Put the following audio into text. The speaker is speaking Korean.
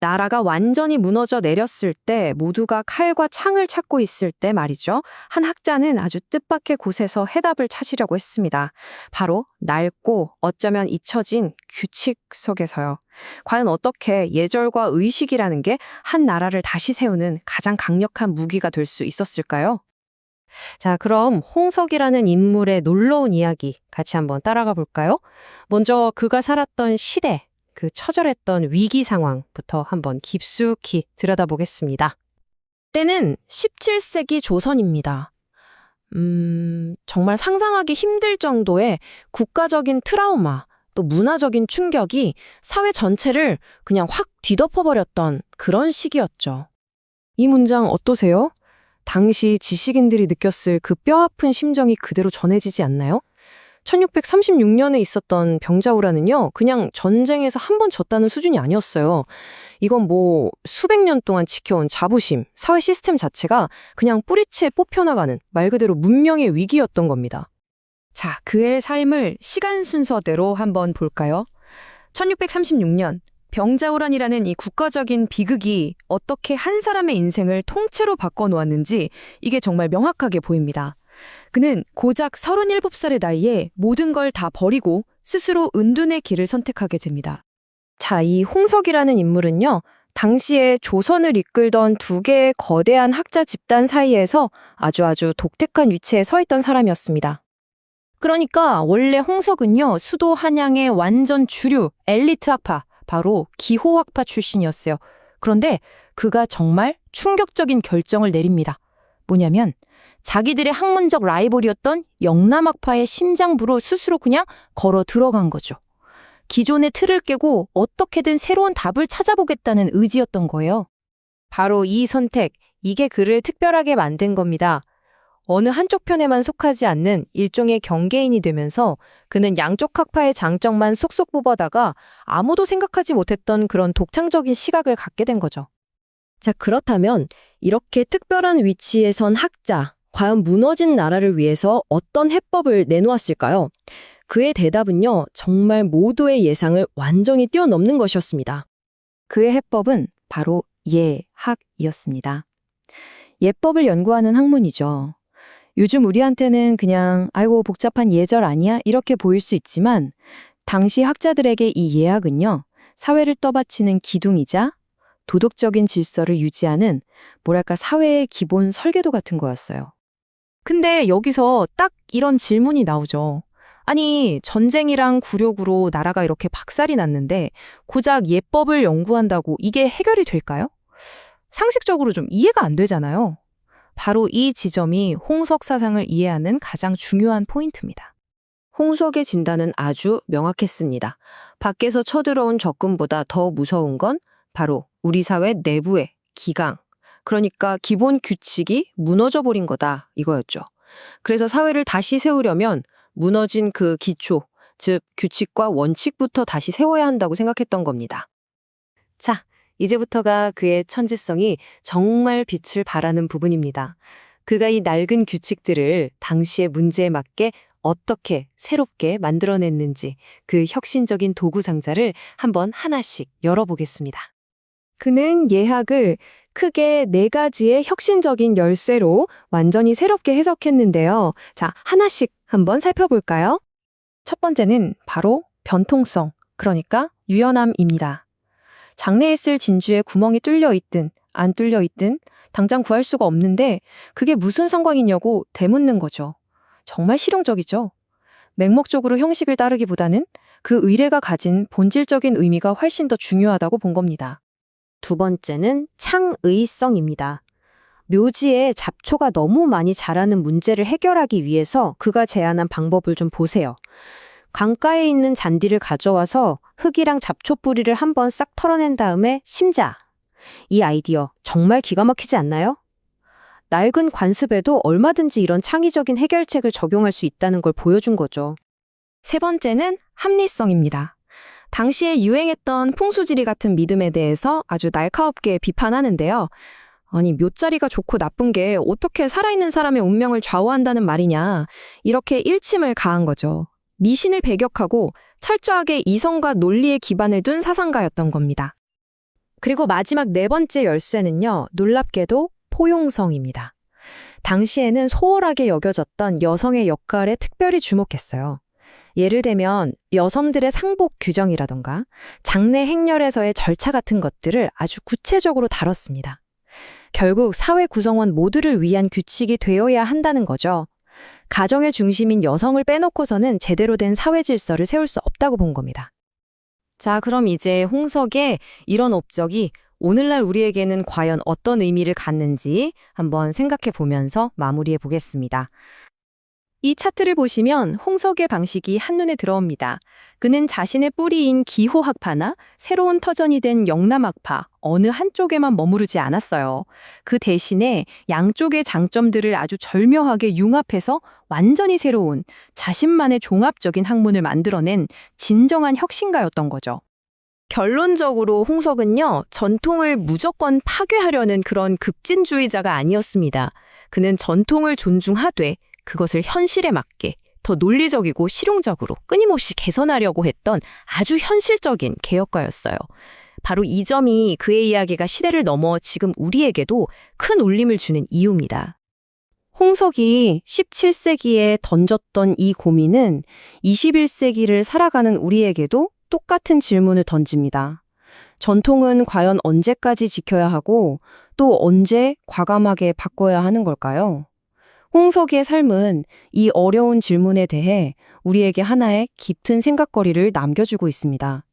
나라가 완전히 무너져 내렸을 때 모두가 칼과 창을 찾고 있을 때 말이죠. 한 학자는 아주 뜻밖의 곳에서 해답을 찾으려고 했습니다. 바로 낡고 어쩌면 잊혀진 규칙 속에서요. 과연 어떻게 예절과 의식이라는 게 한 나라를 다시 세우는 가장 강력한 무기가 될 수 있었을까요? 자, 그럼 홍석이라는 인물의 놀라운 이야기 같이 한번 따라가 볼까요? 먼저 그가 살았던 시대, 그 처절했던 위기 상황부터 한번 깊숙이 들여다보겠습니다. 때는 17세기 조선입니다. 음, 정말 상상하기 힘들 정도의 국가적인 트라우마, 또 문화적인 충격이 사회 전체를 그냥 확 뒤덮어버렸던 그런 시기였죠. 이 문장 어떠세요? 당시 지식인들이 느꼈을 그 뼈아픈 심정이 그대로 전해지지 않나요? 1636년에 있었던 병자호란은요, 그냥 전쟁에서 한 번 졌다는 수준이 아니었어요. 이건 뭐 수백 년 동안 지켜온 자부심, 사회 시스템 자체가 그냥 뿌리채 뽑혀나가는 말 그대로 문명의 위기였던 겁니다. 자, 그의 삶을 시간 순서대로 한번 볼까요? 1636년, 병자호란이라는 이 국가적인 비극이 어떻게 한 사람의 인생을 통째로 바꿔놓았는지 이게 정말 명확하게 보입니다. 그는 고작 37살의 나이에 모든 걸 다 버리고 스스로 은둔의 길을 선택하게 됩니다. 자, 이 홍석이라는 인물은요, 당시에 조선을 이끌던 두 개의 거대한 학자 집단 사이에서 아주 아주 독특한 위치에 서 있던 사람이었습니다. 그러니까 원래 홍석은요, 수도 한양의 완전 주류 엘리트 학파, 바로 기호 학파 출신이었어요. 그런데 그가 정말 충격적인 결정을 내립니다. 뭐냐면 자기들의 학문적 라이벌이었던 영남학파의 심장부로 스스로 그냥 걸어 들어간 거죠. 기존의 틀을 깨고 어떻게든 새로운 답을 찾아보겠다는 의지였던 거예요. 바로 이 선택, 이게 그를 특별하게 만든 겁니다. 어느 한쪽 편에만 속하지 않는 일종의 경계인이 되면서 그는 양쪽 학파의 장점만 쏙쏙 뽑아다가 아무도 생각하지 못했던 그런 독창적인 시각을 갖게 된 거죠. 자, 그렇다면 이렇게 특별한 위치에 선 학자, 과연 무너진 나라를 위해서 어떤 해법을 내놓았을까요? 그의 대답은요, 정말 모두의 예상을 완전히 뛰어넘는 것이었습니다. 그의 해법은 바로 예학이었습니다. 예법을 연구하는 학문이죠. 요즘 우리한테는 그냥 아이고 복잡한 예절 아니야 이렇게 보일 수 있지만 당시 학자들에게 이 예학은요 사회를 떠받치는 기둥이자 도덕적인 질서를 유지하는 뭐랄까 사회의 기본 설계도 같은 거였어요. 근데 여기서 딱 이런 질문이 나오죠. 아니 전쟁이랑 굴욕으로 나라가 이렇게 박살이 났는데 고작 예법을 연구한다고 이게 해결이 될까요? 상식적으로 좀 이해가 안 되잖아요. 바로 이 지점이 홍석 사상을 이해하는 가장 중요한 포인트입니다. 홍석의 진단은 아주 명확했습니다. 밖에서 쳐들어온 적군보다 더 무서운 건 바로 우리 사회 내부의 기강, 그러니까 기본 규칙이 무너져 버린 거다 이거였죠. 그래서 사회를 다시 세우려면 무너진 그 기초, 즉 규칙과 원칙부터 다시 세워야 한다고 생각했던 겁니다. 자, 이제부터가 그의 천재성이 정말 빛을 발하는 부분입니다. 그가 이 낡은 규칙들을 당시의 문제에 맞게 어떻게 새롭게 만들어냈는지 그 혁신적인 도구 상자를 한번 하나씩 열어보겠습니다. 그는 예학을 크게 네 가지의 혁신적인 열쇠로 완전히 새롭게 해석했는데요. 자, 하나씩 한번 살펴볼까요? 첫 번째는 바로 변통성, 그러니까 유연함입니다. 장내에 쓸 진주에 구멍이 뚫려 있든 안 뚫려 있든 당장 구할 수가 없는데 그게 무슨 상관이냐고 되묻는 거죠. 정말 실용적이죠. 맹목적으로 형식을 따르기보다는 그 의례가 가진 본질적인 의미가 훨씬 더 중요하다고 본 겁니다. 두 번째는 창의성입니다. 묘지에 잡초가 너무 많이 자라는 문제를 해결하기 위해서 그가 제안한 방법을 좀 보세요. 강가에 있는 잔디를 가져와서 흙이랑 잡초 뿌리를 한번 싹 털어낸 다음에 심자. 이 아이디어 정말 기가 막히지 않나요? 낡은 관습에도 얼마든지 이런 창의적인 해결책을 적용할 수 있다는 걸 보여준 거죠. 세 번째는 합리성입니다. 당시에 유행했던 풍수지리 같은 믿음에 대해서 아주 날카롭게 비판하는데요. 아니, 묘자리가 좋고 나쁜 게 어떻게 살아있는 사람의 운명을 좌우한다는 말이냐. 이렇게 일침을 가한 거죠. 미신을 배격하고 철저하게 이성과 논리에 기반을 둔 사상가였던 겁니다. 그리고 마지막 네 번째 열쇠는요, 놀랍게도 포용성입니다. 당시에는 소홀하게 여겨졌던 여성의 역할에 특별히 주목했어요. 예를 들면 여성들의 상복 규정이라던가 장례 행렬에서의 절차 같은 것들을 아주 구체적으로 다뤘습니다. 결국 사회 구성원 모두를 위한 규칙이 되어야 한다는 거죠. 가정의 중심인 여성을 빼놓고서는 제대로 된 사회 질서를 세울 수 없다고 본 겁니다. 자, 그럼 이제 홍석의 이런 업적이 오늘날 우리에게는 과연 어떤 의미를 갖는지 한번 생각해 보면서 마무리해 보겠습니다. 이 차트를 보시면 홍석의 방식이 한눈에 들어옵니다. 그는 자신의 뿌리인 기호학파나 새로운 터전이 된 영남학파 어느 한쪽에만 머무르지 않았어요. 그 대신에 양쪽의 장점들을 아주 절묘하게 융합해서 완전히 새로운 자신만의 종합적인 학문을 만들어낸 진정한 혁신가였던 거죠. 결론적으로 홍석은요, 전통을 무조건 파괴하려는 그런 급진주의자가 아니었습니다. 그는 전통을 존중하되 그것을 현실에 맞게 더 논리적이고 실용적으로 끊임없이 개선하려고 했던 아주 현실적인 개혁가였어요. 바로 이 점이 그의 이야기가 시대를 넘어 지금 우리에게도 큰 울림을 주는 이유입니다. 홍석이 17세기에 던졌던 이 고민은 21세기를 살아가는 우리에게도 똑같은 질문을 던집니다. 전통은 과연 언제까지 지켜야 하고 또 언제 과감하게 바꿔야 하는 걸까요? 홍석의 삶은 이 어려운 질문에 대해 우리에게 하나의 깊은 생각거리를 남겨주고 있습니다.